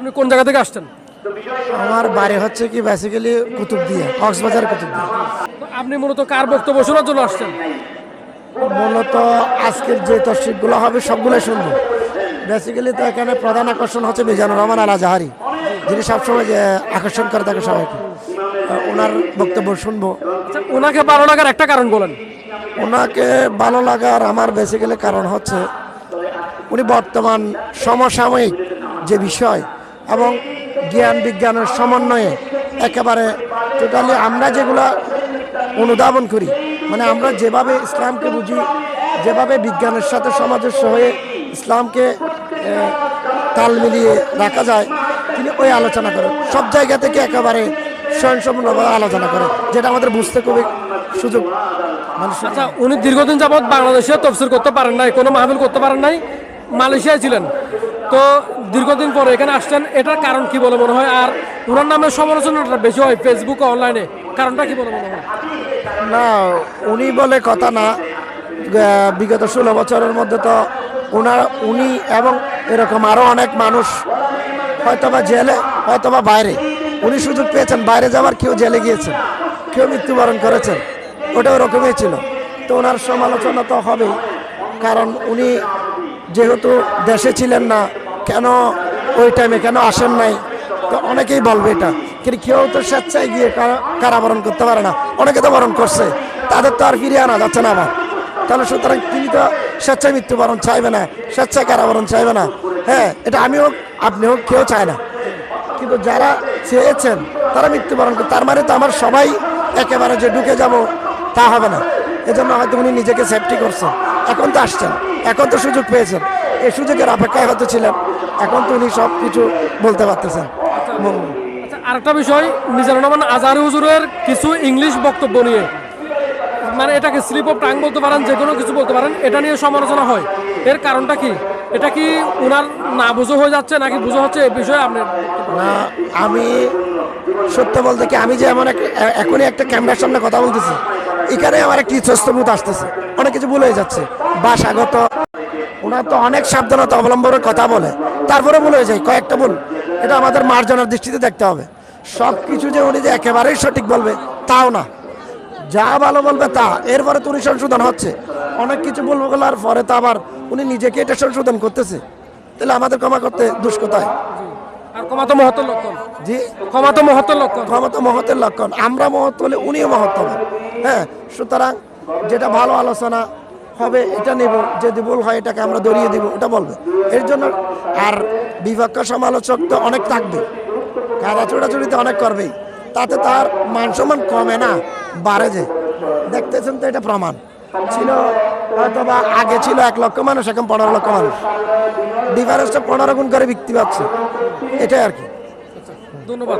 আপনি কোন জায়গা থেকে আসছেন? আমার বাড়ি হচ্ছে কি বেসিক্যালি কুতুবদিয়া কক্সবাজার কুতুবদিয়া আপনি মূলত কার বক্তব্য শোনার জন্য আসছেন? মূলত আজকের যে তসরিকগুলো হবে সবগুলো শুনব। বেসিক্যালি তো এখানে প্রধান আকর্ষণ হচ্ছে মিজানুর রহমান আলা জাহারি যিনি সবসময় যে আকর্ষণ করে থাকে সবাইকে। ওনার বক্তব্য শুনব। আচ্ছা ওনাকে ভালো লাগার একটা কারণ বলেন। ওনাকে ভালো লাগার আমার বেসিক্যালি কারণ হচ্ছে উনি বর্তমান সমসাময়িক যে বিষয় এবং জ্ঞান বিজ্ঞানের সমন্বয়ে একেবারে টোটালি আমরা যেগুলা অনুধাবন করি মানে আমরা যেভাবে ইসলামকে বুঝি, যেভাবে বিজ্ঞানের সাথে সামঞ্জস্য হয়ে ইসলামকে তাল মিলিয়ে রাখা যায়, তিনি ওই আলোচনা করেন সব জায়গা থেকে একেবারে স্বয়ংসম্পূর্ণভাবে আলোচনা করে, যেটা আমাদের বুঝতে খুবই সুযোগ মানে। আচ্ছা উনি দীর্ঘদিন যাবৎ বাংলাদেশে তফসিল করতে পারেন নাই, কোনো মাহফিল করতে পারেন নাই, মালয়েশিয়ায় ছিলেন তো দীর্ঘদিন পরে এখানে আসছেন, এটার কারণ কি বলে মনে হয়? আর ওনার নামে সমালোচনাটা বেশি হয় ফেসবুকে অনলাইনে কারণটা কি বলে মনে হয়? না, উনি বলে কথা না। বিগত ষোলো বছরের মধ্যে তো ওনার, উনি এবং এরকম আরও অনেক মানুষ হয়তোবা জেলে, হয়তোবা বাইরে। উনি সুযোগ পেয়েছেন, বাইরে যাওয়ার কেউ জেলে গিয়েছেন, কেউ মৃত্যুবরণ করেছেন। ওটা ওরকমই ছিল। তো ওনার সমালোচনা তো হবেই, কারণ উনি যেহেতু দেশে ছিলেন না কেন? ওই টাইমে কেন আসেন নাই? তো অনেকেই বলবে এটা। কিন্তু কেউ তো স্বেচ্ছায় গিয়ে কারাবরণ করতে পারে না। অনেকে তো বরণ করছে। তাদের তো আর ফিরিয়ে আনা যাচ্ছে না আবার। তাহলে সুতরাং তিনি তো স্বেচ্ছায় মৃত্যুবরণ চাইবে না, স্বেচ্ছায় কারাবরণ চাইবে না। হ্যাঁ এটা আমি হোক আপনি হোক কেউ চায় না। কিন্তু যারা চেয়েছেন, তারা মৃত্যুবরণ করে তার মানে তো আমার সবাই একেবারে যে ঢুকে যাব, তা হবে না। এজন্য হয়তো উনি নিজেকে সেফটি করছেন। এখন তো আসছেন। এখন তো সুযোগ পেয়েছেন। এই সুযোগের অপেক্ষায় হয়তো ছিলেন। এখন তো উনি সব কিছু বলতে পারতেছেন। আচ্ছা আরেকটা বিষয় মিজানুর রহমান আজহারি হুজুরের কিছু ইংলিশ বক্তব্য নিয়ে। মানে এটাকে স্লিপ অফ টাং বলতে পারেন যে কোনো কিছু বলতে পারেন এটা নিয়ে সমালোচনা হয়। এর কারণটা কি? এটা কি ওনার না বুঝো হয়ে যাচ্ছে নাকি বুঝো হচ্ছে? এই বিষয়ে আপনি না আমি সত্য বলতে কি আমি যে এমন এক এখনই একটা ক্যামেরার সামনে কথা বলতেছি এখানে আমার একটি ইচ্ছস্তমুত আসতেছে। অনেক কিছু ভুলে যাচ্ছে। বাসাগত ওনার তো অনেক সাবধানতা অবলম্বনের কথা বলে। তারপরে ভুলে যায় কয়েকটা ভুল। এটা আমাদের মার্জনের দৃষ্টিতে দেখতে হবে। সব কিছু যে উনি যে একেবারেই সঠিক বলবে তাও না। যা ভালো বলবে তা। এরপরে তো উনি সংশোধন হচ্ছে। অনেক কিছু বলব বলার পরে তো আবার উনি নিজেকে এটা সংশোধন করতেছে। তাহলে আমাদের ক্ষমা করতে দুষ্কতায় আর লক্ষণ। জি? লক্ষণ। মহতের লক্ষণ। আমরা মহৎ হলে উনিও মহৎ হবেন। হ্যাঁ সুতরাং যেটা ভালো আলোচনা হবে, এটা নেব, যদি ভুল হয় এটাকে আমরা দড়িয়ে দিব, ওটা বলবে। এর জন্য আর বিপক্ষ সমালোচক তো অনেক থাকবে। কাদা চোড়াচুড়িতে অনেক করবেই। তাতে তার মান সম্মান কমে না, বাড়ে যে। দেখতেছেন তো এটা প্রমাণ। ছিল হয়তো বা আগে ছিল এক লক্ষ মানুষ, এখন পনেরো লক্ষ মানুষ। ডিফারেন্সটা পনেরো গুণ করে বিক্রি পাচ্ছে। এটাই আর কি। ধন্যবাদ।